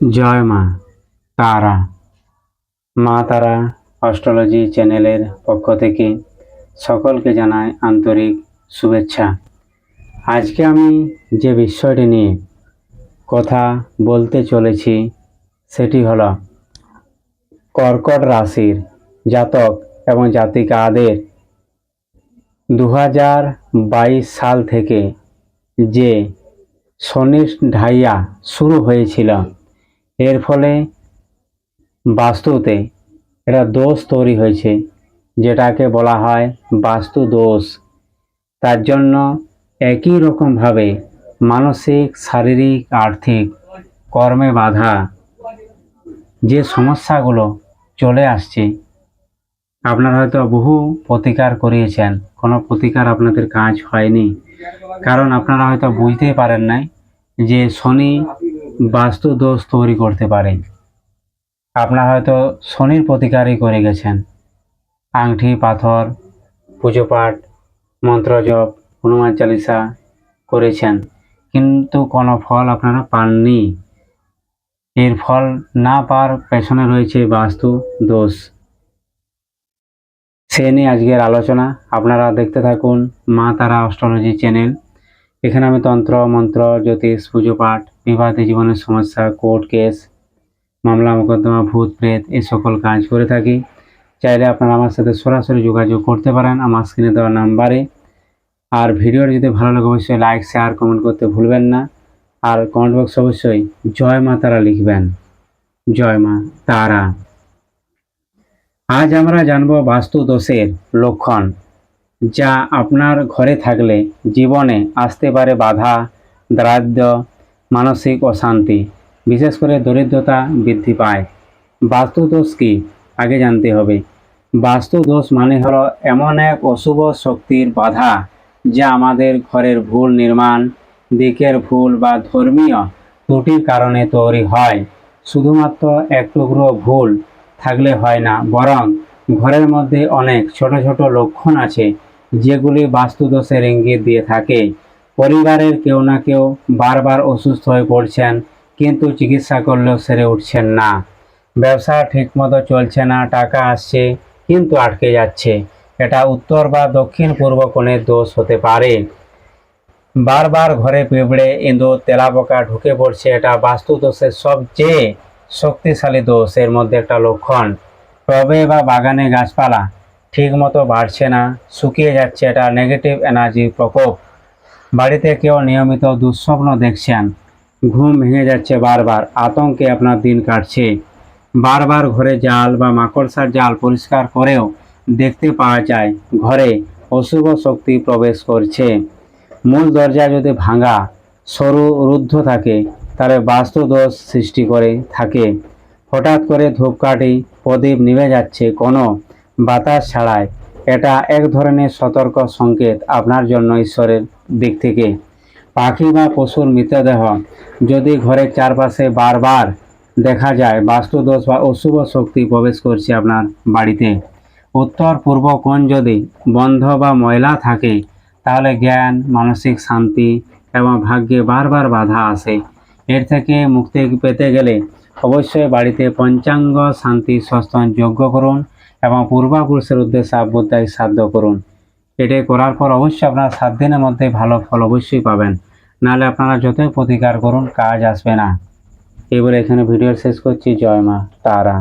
জয় মা, তারা। মা তারা অস্ট্রোলজি চ্যানেলের পক্ষ থেকে সকলকে জানাই আন্তরিক শুভেচ্ছা। আজকে আমি যে বিষয়টি নিয়ে কথা বলতে চলেছি, সেটি হলো কর্কট রাশির জাতক এবং জাতিকাদের দু হাজার বাইশ সাল থেকে যে শনির ঢাইয়া শুরু হয়েছিল। এর ফলে বাস্তুতে এটা দোষ তৈরি হয়েছে, যেটাকে বলা হয় বাস্তু দোষ। তার জন্য একই রকমভাবে মানসিক, শারীরিক, আর্থিক কর্মে বাধা যে সমস্যাগুলো চলে আসছে, আপনারা হয়তো বহু প্রতিকার করিয়েছেন, কোনো প্রতিকার আপনাদের কাজ হয়নি। কারণ আপনারা হয়তো বুঝতেই পারেন নাই যে শনি বাস্তু দোষ তৈরি করতে পারে। আপনারা হয়তো শনির প্রতিকারই করে গেছেন। আংটি পাথর, পুজো পাঠ, মন্ত্র জপ, হনুমান চালিসা করেছেন। কিন্তু কোনো ফল আপনারা পাননি। এর ফল না পাওয়ার পেছনে রয়েছে বাস্তু দোষ সে নিয়ে আজকের আলোচনা। আপনারা দেখতে থাকুন মা তারা অস্ট্রোলজি চ্যানেল। এখানে আমি তন্ত্র, মন্ত্র, জ্যোতিষ, পুজো পাঠ বিবাদী জীবনের সমস্যা কোর্ট কেস মামলা, মোকদ্দমা, ভূত, প্রেত এই সকল কাজ করে থাকি। চাইলে আপনারা আমার সাথে সরাসরি যোগাযোগ করতে পারেন আমার স্ক্রিনে দেওয়া নাম্বারে। আর ভিডিওটি যদি ভালো লাগে, অবশ্যই লাইক শেয়ার কমেন্ট করতে ভুলবেন না। আর কমেন্ট বক্স অবশ্যই জয় মা তারা লিখবেন। জয় মা তারা। আজ আমরা জানব বাস্তু দোষের লক্ষণ, যা আপনার ঘরে থাকলে জীবনে আসতে পারে বাধা দারিদ্র মানসিক অশান্তি, বিশেষ করে দরিদ্রতা বৃদ্ধি পায়। বাস্তু দোষ কি? আগে জানতে হবে। বাস্তু দোষ মানে হলো এমন এক অশুভ শক্তির বাধা যা আমাদের ঘরের ভুল নির্মাণ, দিকের ভুল বা ধর্মীয় ত্রুটির কারণে তৈরি হয়। শুধুমাত্র এক টুকরো ভুল থাকলে হয় না, বরং ঘরের মধ্যে অনেক ছোট ছোট লক্ষণ আছে যেগুলি বাস্তুদোষের ইঙ্গিত দিয়ে থাকে। পরিবারের কেউ না কেউ বারবার অসুস্থ হয়ে পড়ছেন, কিন্তু চিকিৎসা করলেও সেরে উঠছেন না। ব্যবসা ঠিকমতো চলছে না, টাকা আসছে, কিন্তু আটকে যাচ্ছে। এটা উত্তর বা দক্ষিণ পূর্ব কোণের দোষ হতে পারে। বারবার ঘরে পিঁপড়ে, ইঁদুর, তেলাপোকা ঢুকে পড়ছে, এটা বাস্তু দোষের সবচেয়ে শক্তিশালী দোষ। এর মধ্যে একটা লক্ষণ, টবে বা বাগানে গাছপালা ঠিক মতো বাড়ছে না, শুকিয়ে যাচ্ছে, এটা নেগেটিভ এনার্জির প্রকোপ। বাড়িতে কেউ নিয়মিত দুঃস্বপ্ন দেখছেন। ঘুম ভেঙে যাচ্ছে বারবার, আতঙ্কে আপনার দিন কাটছে। বারবার ঘরে জাল বা মাকড়সার জাল পরিষ্কার করেও দেখতে পাওয়া যায়, ঘরে অশুভ শক্তি প্রবেশ করছে। মূল দরজা যদি ভাঙা, সরু রুদ্ধ থাকে, তাহলে বাস্তু দোষ সৃষ্টি করে থাকে। হঠাৎ করে ধূপকাঠি প্রদীপ নিভে যাচ্ছে, কোনো বাতাস ছাড়াই এটা এক ধরনের সতর্ক সংকেত আপনার জন্য ঈশ্বরের দিক থেকে। পাখি বা পশুর মৃতদেহ যদি ঘরের চারপাশে বারবার দেখা যায়, বাস্তুদোষ বা অশুভ শক্তি প্রবেশ করছে আপনার বাড়িতে। উত্তর, পূর্ব কোণ যদি বন্ধ বা ময়লা থাকে, তাহলে জ্ঞান, মানসিক শান্তি এবং ভাগ্যে বারবার বাধা আসে। এর থেকে মুক্তি পেতে গেলে অবশ্যই বাড়িতে পঞ্চাঙ্গ শান্তি সস্তন যজ্ঞ করুন। এবং পূর্বাপুরুষের উদ্দেশ্যে আবদ্ধায় সাধ্য করুন। এটাই করার পর অবশ্যই আপনারা সাত দিনের মধ্যে ভালো ফল অবশ্যই পাবেন। নাহলে আপনারা যতই প্রতিকার করুন, কাজ আসবে না। এবারে এখানে ভিডিও শেষ করছি। জয় মা, তারা।